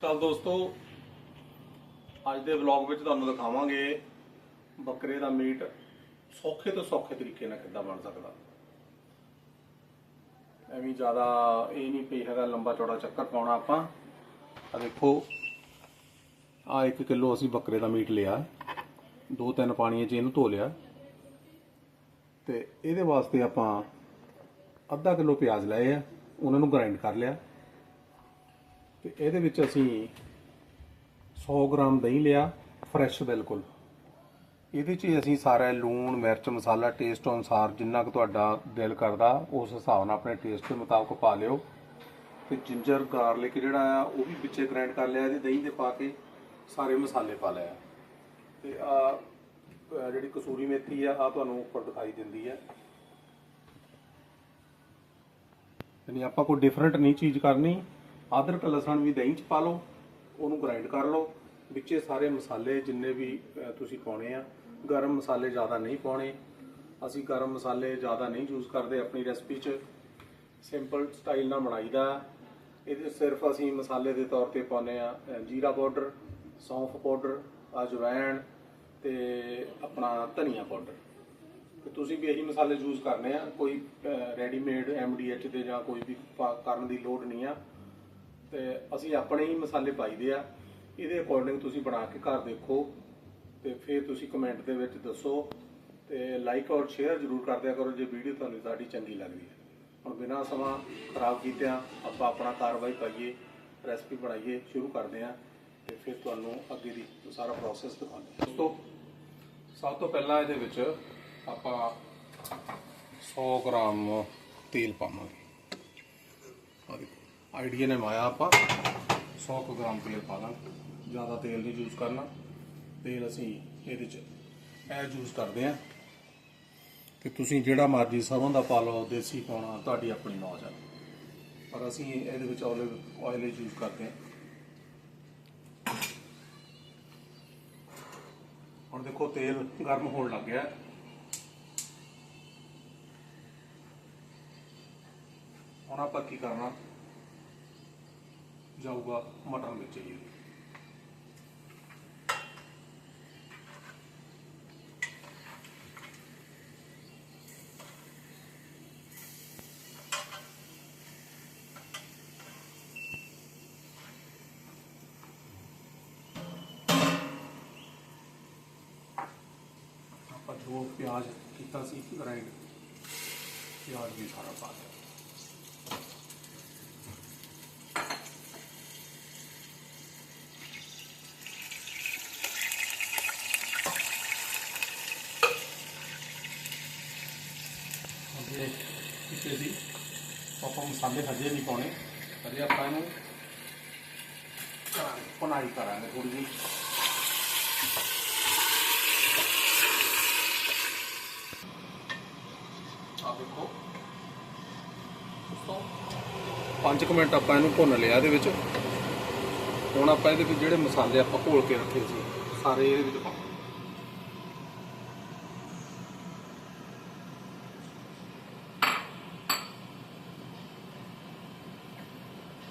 ਤਾਂ ਦੋਸਤੋ, ਅੱਜ ਦੇ ਵਲੌਗ ਵਿੱਚ ਤੁਹਾਨੂੰ ਦਿਖਾਵਾਂਗੇ ਬੱਕਰੇ ਦਾ ਮੀਟ ਸੌਖੇ ਤੋਂ ਸੌਖੇ ਤਰੀਕੇ ਨਾਲ ਕਿੱਦਾਂ ਬਣ ਸਕਦਾ। ਐਵੇਂ ਜ਼ਿਆਦਾ ਇਹ ਨਹੀਂ ਪਈ ਹੈਗਾ ਲੰਬਾ ਚੌੜਾ ਚੱਕਰ ਪਾਉਣਾ ਆਪਾਂ। ਆ ਦੇਖੋ ਆ 1 ਕਿਲੋ ਅਸੀਂ ਬੱਕਰੇ ਦਾ ਮੀਟ ਲਿਆ। ਦੋ ਤਿੰਨ ਪਾਣੀਆਂ 'ਚ ਇਹਨੂੰ ਧੋ ਲਿਆ। ਤੇ ਇਹਦੇ ਵਾਸਤੇ ਆਪਾਂ ਅੱਧਾ ਕਿਲੋ ਪਿਆਜ਼ ਲਏ ਆ, ਉਹਨਾਂ ਨੂੰ ਗ੍ਰਾਈਂਡ ਕਰ ਲਿਆ। ਤੇ ਇਹਦੇ ਵਿੱਚ ਅਸੀਂ 100 ਗ੍ਰਾਮ ਦਹੀਂ ਲਿਆ ਫਰੈਸ਼ ਬਿਲਕੁਲ। ਇਹਦੇ 'ਚ ਅਸੀਂ ਸਾਰਾ ਲੂਣ, ਮਿਰਚ, ਮਸਾਲਾ ਟੇਸਟ ਅਨੁਸਾਰ ਜਿੰਨਾ ਕੁ ਤੁਹਾਡਾ ਦਿਲ ਕਰਦਾ, ਉਸ ਹਿਸਾਬ ਨਾਲ ਆਪਣੇ ਟੇਸਟ ਦੇ ਮੁਤਾਬਕ ਪਾ ਲਿਓ। ਤੇ ਜਿੰਜਰ ਗਾਰਲਿਕ ਜਿਹੜਾ ਆ, ਉਹ ਵੀ ਵਿੱਚੇ ਗ੍ਰਾਈਂਡ ਕਰ ਲਿਆ, ਇਹਦੇ ਦਹੀਂ ਦੇ ਪਾ ਕੇ ਸਾਰੇ ਮਸਾਲੇ ਪਾ ਲਿਆ ਤੇ ਆ ਜਿਹੜੀ ਕਸੂਰੀ ਮੇਥੀ ਆ ਆ ਤੁਹਾਨੂੰ ਉੱਪਰ ਦਿਖਾਈ ਦਿੰਦੀ ਹੈ ਯਾਨੀ ਆਪਾਂ ਕੋਈ ਡਿਫਰੈਂਟ ਨਹੀਂ ਚੀਜ਼ ਕਰਨੀ। ਅਦਰਕ ਲਸਣ ਵੀ ਦਹੀਂ ਚ ਪਾ ਲਓ, ਉਹਨੂੰ ਗ੍ਰਾਈਂਡ ਕਰ ਲਓ। ਵਿੱਚੇ ਸਾਰੇ ਮਸਾਲੇ ਜਿੰਨੇ ਵੀ ਤੁਸੀਂ ਪਾਉਣੇ ਆ, ਗਰਮ ਮਸਾਲੇ ਜ਼ਿਆਦਾ ਨਹੀਂ ਪਾਉਣੇ। ਅਸੀਂ ਗਰਮ ਮਸਾਲੇ ਜ਼ਿਆਦਾ ਨਹੀਂ ਯੂਜ਼ ਕਰਦੇ ਆਪਣੀ ਰੈਸਪੀ 'ਚ। ਸਿੰਪਲ ਸਟਾਈਲ ਨਾਲ ਬਣਾਈਦਾ। ਇਹਦੇ ਸਿਰਫ ਅਸੀਂ ਮਸਾਲੇ ਦੇ ਤੌਰ ਤੇ ਪਾਉਨੇ ਆ ਜੀਰਾ ਪਾਊਡਰ, ਸੌਂਫ ਪਾਊਡਰ ਅਜਵਾਇਣ ਤੇ ਆਪਣਾ ਧਨੀਆ ਪਾਊਡਰ। ਤੇ ਤੁਸੀਂ ਵੀ ਇਹੀ ਮਸਾਲੇ ਯੂਜ਼ ਕਰਨੇ ਆ। ਕੋਈ ਰੈਡੀਮੇਡ ਐਮਡੀਐਚ ਦੇ ਜਾਂ ਕੋਈ ਵੀ ਪਾ- ਕਰਨ ਦੀ ਲੋੜ ਨਹੀਂ ਆ। ਤੇ ਅਸੀਂ ਆਪਣੇ ਹੀ ਮਸਾਲੇ ਪਾਈਦੇ ਆ। ਇਹਦੇ ਅਕੋਰਡਿੰਗ ਤੁਸੀਂ ਬਣਾ ਕੇ ਘਰ ਦੇਖੋ ਤੇ ਫਿਰ ਤੁਸੀਂ ਕਮੈਂਟ ਦੇ ਵਿੱਚ ਦੱਸੋ ਤੇ ਲਾਈਕ ਔਰ ਸ਼ੇਅਰ ਜ਼ਰੂਰ ਕਰ ਦਿਆ ਕਰੋ ਜੇ ਵੀਡੀਓ ਤੁਹਾਨੂੰ ਸਾਡੀ ਚੰਗੀ ਲੱਗਦੀ ਹੈ। ਹੁਣ ਬਿਨਾਂ ਸਮਾਂ ਖਰਾਬ ਕੀਤਿਆਂ ਆਪਾਂ ਆਪਣਾ ਕਾਰਵਾਈ ਪਾਈਏ ਰੈਸਪੀ ਬਣਾਈਏ, ਸ਼ੁਰੂ ਕਰਦੇ ਹਾਂ ਤੇ ਫਿਰ ਤੁਹਾਨੂੰ ਅੱਗੇ ਦੀ ਸਾਰਾ ਪ੍ਰੋਸੈਸ ਦਿਖਾਉਂਦੇ ਹਾਂ। ਦੋਸਤੋ, ਸਭ ਤੋਂ ਪਹਿਲਾਂ ਇਹਦੇ ਵਿੱਚ ਆਪਾਂ 100 ਗ੍ਰਾਮ ਤੇਲ ਪਾਵਾਂਗੇ। ਆ ਦੇਖੋ। ਆਈਡੀਆ ਨੇ ਮਾਇਆ ਆਪਾਂ। 100 ਕੁ ਗ੍ਰਾਮ ਤੇਲ ਪਾ ਦਾਂਗੇ ਜ਼ਿਆਦਾ ਤੇਲ ਨਹੀਂ ਯੂਜ਼ ਕਰਨਾ। ਤੇਲ ਅਸੀਂ ਇਹਦੇ ਚ ਇਹ ਯੂਜ਼ ਕਰਦੇ ਆ। ਕਿ ਤੁਸੀਂ ਜਿਹੜਾ ਮਰਜ਼ੀ ਸਰੋਂ ਦਾ ਪਾ ਲਓ, ਦੇਸੀ ਪਾਉਣਾ, ਤੁਹਾਡੀ ਆਪਣੀ ਮੌਜ ਆ। ਪਰ ਅਸੀਂ ਇਹਦੇ ਵਿੱਚ ਆਲਿਵ ਆਇਲ ਯੂਜ਼ ਕਰਦੇ ਆ। ਹੁਣ ਦੇਖੋ ਤੇਲ ਗਰਮ ਹੋਣ ਲੱਗ ਗਿਆ। ਹੁਣ ਆਪਾਂ ਕੀ ਕਰਨਾ? ਜਾਊਗਾ ਮਟਰ ਵਿੱਚ ਹੀ ਆਪਾਂ ਜੋ ਪਿਆਜ਼ ਕੀਤਾ ਸੀ ਗ੍ਰਾਈਂਡ ਪਿਆਜ਼ ਵੀ ਸਾਰਾ ਜਿਹੜੇ ਕੀਤੇ ਸੀ ਆਪਾਂ ਮਸਾਲੇ ਹਜੇ ਨਹੀਂ ਪਾਉਣੇ। ਹਜੇ ਆਪਾਂ ਇਹਨੂੰ ਕਰਾਂਗੇ ਪਨਾਈ ਕਰਾਂਗੇ ਥੋੜੀ ਜਿਹੀ। ਆ ਦੇਖੋ। ਦੋਸਤੋ 5 ਮਿੰਟ ਆਪਾਂ ਇਹਨੂੰ ਭੁੰਨ ਲਿਆ ਇਹਦੇ ਵਿੱਚ। ਹੁਣ ਆਪਾਂ ਇਹਦੇ ਵਿੱਚ ਜਿਹੜੇ ਮਸਾਲੇ ਆਪਾਂ ਘੋਲ ਕੇ ਰੱਖੇ ਸੀ, ਸਾਰੇ ਇਹਦੇ ਵਿੱਚ ਪਾ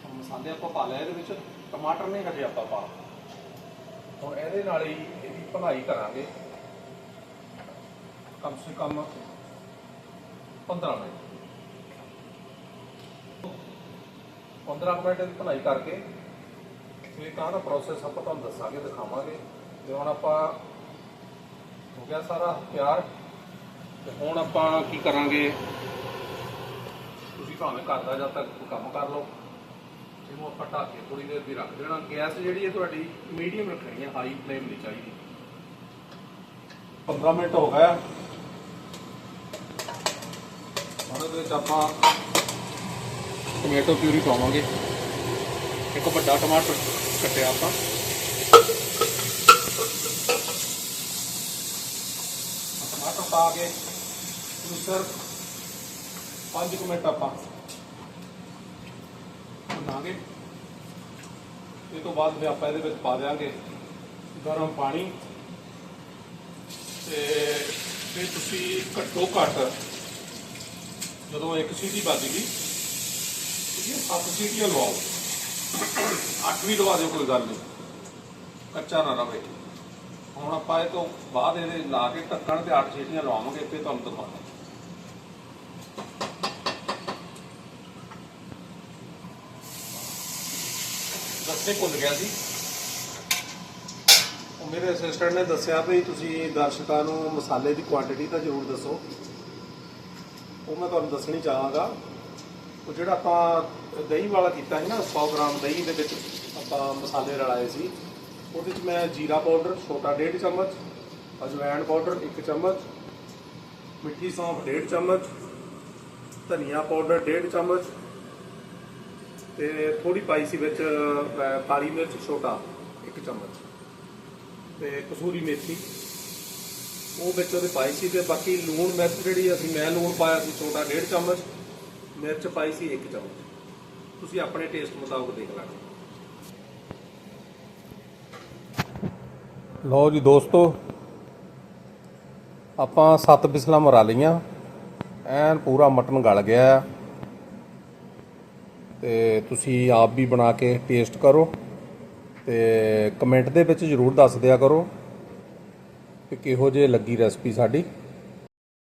ਹੁਣ ਮਸਾਲੇ ਆਪਾਂ ਪਾ ਲਿਆ, ਇਹਦੇ ਵਿੱਚ ਟਮਾਟਰ ਨਹੀਂ ਹਜੇ ਆਪਾਂ ਪਾ। ਹੁਣ ਇਹਦੇ ਨਾਲ ਹੀ ਇਹਦੀ ਭਲਾਈ ਕਰਾਂਗੇ। ਕਮ ਸੇ ਕਮ 15 ਮਿੰਟ। 15 ਕੁ ਮਿੰਟ ਦੀ ਭਲਾਈ ਕਰਕੇ, ਫਿਰ ਕਾਹਦਾ ਪ੍ਰੋਸੈਸ ਆਪਾਂ ਤੁਹਾਨੂੰ ਦੱਸਾਂਗੇ, ਦਿਖਾਵਾਂਗੇ। ਤੇ ਹੁਣ ਆਪਾਂ ਹੋ ਗਿਆ ਸਾਰਾ ਤਿਆਰ। ਤੇ ਹੁਣ ਆਪਾਂ ਕੀ ਕਰਾਂਗੇ? ਤੁਸੀਂ ਭਾਵੇਂ ਘਰ ਦਾ ਜਦ ਤੱਕ ਕੰਮ ਕਰ ਲਓ। ਇਹਨੂੰ ਆਪਾਂ ਢੱਕ ਕੇ ਥੋੜੀ ਦੇਰ ਦੀ ਰੱਖ ਦੇਣਾ। ਗੈਸ ਜਿਹੜੀ ਹੈ ਤੁਹਾਡੀ ਮੀਡੀਅਮ ਰੱਖਣੀ ਹੈ ਹਾਈ ਫਲੇਮ ਨਹੀਂ ਚਾਹੀਦੀ। 15 ਮਿੰਟ ਹੋ ਗਿਆ ਹੁਣ ਇਹਦੇ ਵਿੱਚ ਆਪਾਂ ਟੋਮੈਟੋ ਪਿਊਰੀ ਪਾਵਾਂਗੇ। ਇੱਕ ਵੱਡਾ ਟਮਾਟਰ ਕੱਟਿਆ ਆਪਾਂ। ਟਮਾਟਰ ਪਾ ਕੇ ਇਹਨੂੰ ਸਿਰਫ 5 ਮਿੰਟ ਆਪਾਂ ਬਣਾਗੇ ਇਹ ਤੋਂ ਬਾਅਦ ਫਿਰ ਆਪਾਂ ਇਹਦੇ ਵਿੱਚ ਪਾ ਦਿਆਂਗੇ ਗਰਮ ਪਾਣੀ। ਤੇ ਫਿਰ ਤੁਸੀਂ ਘੱਟੋ ਘੱਟ ਜਦੋਂ ਇੱਕ ਸੀਟੀ ਵੱਜ ਗਈ ਇਹ ਸੱਤ ਸੀਟੀਆਂ ਲਵਾਓ। ਅੱਠ ਵੀ ਲਵਾ ਦਿਓ, ਕੋਈ ਗੱਲ ਨਹੀਂ। ਕੱਚਾ ਨਾ ਰਵੇ। ਹੁਣ ਆਪਾਂ ਇਹ ਤੋਂ ਬਾਅਦ ਇਹਦੇ ਲਾ ਕੇ ਢੱਕਣ ਤੇ ਅੱਠ ਸੀਟੀਆਂ ਲਵਾਵਾਂਗੇ, ਫਿਰ ਤੁਹਾਨੂੰ ਦਿਖਾਵਾਂਗੇ। ਦੱਸੇ ਭੁੱਲ ਗਿਆ ਸੀ। ਮੇਰੇ ਅਸਿਸਟੈਂਟ ਨੇ ਦੱਸਿਆ ਵੀ ਤੁਸੀਂ ਦਰਸ਼ਕਾਂ ਨੂੰ ਮਸਾਲੇ ਦੀ ਕੁਆਂਟੀਟੀ ਤਾਂ ਜ਼ਰੂਰ ਦੱਸੋ। ਉਹ ਮੈਂ ਤੁਹਾਨੂੰ ਦੱਸਣੀ ਚਾਹਾਂਗਾ। ਉਹ ਜਿਹੜਾ ਆਪਾਂ ਦਹੀਂ ਵਾਲਾ ਕੀਤਾ ਸੀ ਨਾ 100 ਗ੍ਰਾਮ ਦਹੀਂ ਦੇ ਵਿੱਚ ਆਪਾਂ ਮਸਾਲੇ ਰਲਾਏ ਸੀ। ਉਹਦੇ ਵਿੱਚ ਮੈਂ ਜੀਰਾ ਪਾਊਡਰ, ਛੋਟਾ ਡੇਢ ਚਮਚ, ਅਜਵਾਇਣ ਪਾਊਡਰ 1 ਚਮਚ, ਮਿੱਠੀ ਸੌਂਫ ਡੇਢ ਚਮਚ, ਧਨੀਆ ਪਾਊਡਰ ਡੇਢ ਚਮਚ ਤੇ ਥੋੜੀ ਪਾਈ ਸੀ ਵਿੱਚ ਅਹ, ਕਾਲੀ ਮਿਰਚ ਛੋਟਾ ਇੱਕ ਚਮਚ ਤੇ ਕਸੂਰੀ ਮੇਥੀ। ਉਹ ਵਿੱਚ ਉਹਦੇ ਪਾਈ ਸੀ ਤੇ ਬਾਕੀ ਲੂਣ ਮਿਰਚ ਜਿਹੜੀ ਅਸੀਂ ਮੈਂ ਲੂਣ ਪਾਇਆ ਸੀ ਛੋਟਾ ਡੇਢ ਚਮਚ ਮਿਰਚ ਪਾਈ ਸੀ ਇੱਕ ਚਮਚ। ਤੁਸੀਂ ਆਪਣੇ ਟੇਸਟ ਮੁਤਾਬਕ ਦੇਖ ਲੈਣਾ। ਲਓ ਜੀ ਦੋਸਤੋ ਆਪਾਂ ਸੱਤ ਬਿਸਲਾਂ ਮਰਾ ਲਈਆਂ। ਐਨ ਪੂਰਾ ਮਟਨ ਗਲ ਗਿਆ। ਆ ਤੇ ਤੁਸੀਂ ਆਪ ਵੀ ਬਣਾ ਕੇ ਪੇਸਟ ਕਰੋ ਤੇ ਕਮੈਂਟ ਦੇ ਵਿੱਚ ਜਰੂਰ ਦੱਸ ਦਿਆ ਕਰੋ ਕਿ ਕਿਹੋ ਜਿਹੀ ਲੱਗੀ ਰੈਸਪੀ ਸਾਡੀ।